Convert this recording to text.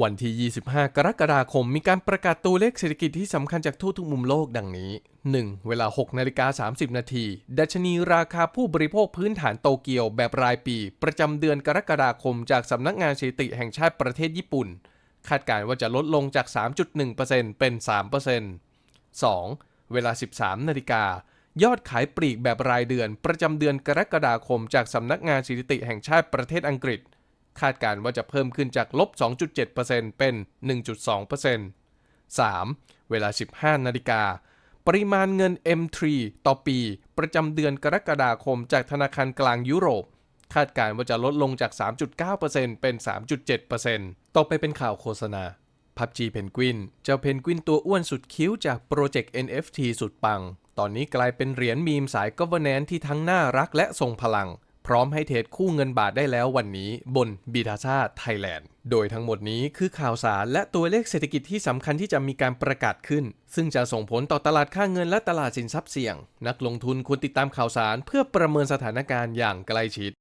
วันที่ 25 กรกฎาคม มีการประกาศตัวเลขเศรษฐกิจที่สำคัญจากทั่วทุกมุมโลกดังนี้ 1. เวลา 6 นาฬิกา 30 นาที ดัชนีราคาผู้บริโภคพื้นฐานโตเกียวแบบรายปี ประจำเดือนกรกฎาคมจากสำนักงานสถิติแห่งชาติประเทศญี่ปุ่น คาดการณ์ว่าจะลดลงจาก 3.1%เป็น 3% 2. เวลา 13 นาฬิกายอดขายปลีกแบบรายเดือน ประจำเดือนกรกฎาคมจากสำนักงานสถิติแห่งชาติประเทศอังกฤษ คาดการณ์ว่าจะเพิ่มขึ้นจากลบ 2.7%เป็น 1.2% 3. เวลา 15 นาฬิกา ปริมาณเงิน M3 ต่อปี ประจำเดือนกรกฎาคมจากธนาคารกลางยุโรป คาดการณ์ว่าจะลดลงจาก 3.9%เป็น 3.7%ต่อไปเป็นข่าวโฆษณา PUBG Penguin เจ้าเพนกวินตัวอ้วนสุดคิ้วจากโปรเจกต์ NFT สุดปัง ตอนนี้กลายเป็นเหรียญมีมสาย governance ที่ทั้งน่ารักและทรงพลัง พร้อมให้เทรดคู่เงินบาทได้แล้ววันนี้บนบีทาชาไทยแลนด์ โดยทั้งหมดนี้คือข่าวสารและตัวเลขเศรษฐกิจที่สำคัญที่จะมีการประกาศขึ้น ซึ่งจะส่งผลต่อตลาดค่าเงินและตลาดสินทรัพย์เสี่ยง นักลงทุนควรติดตามข่าวสารเพื่อประเมินสถานการณ์อย่างใกล้ชิด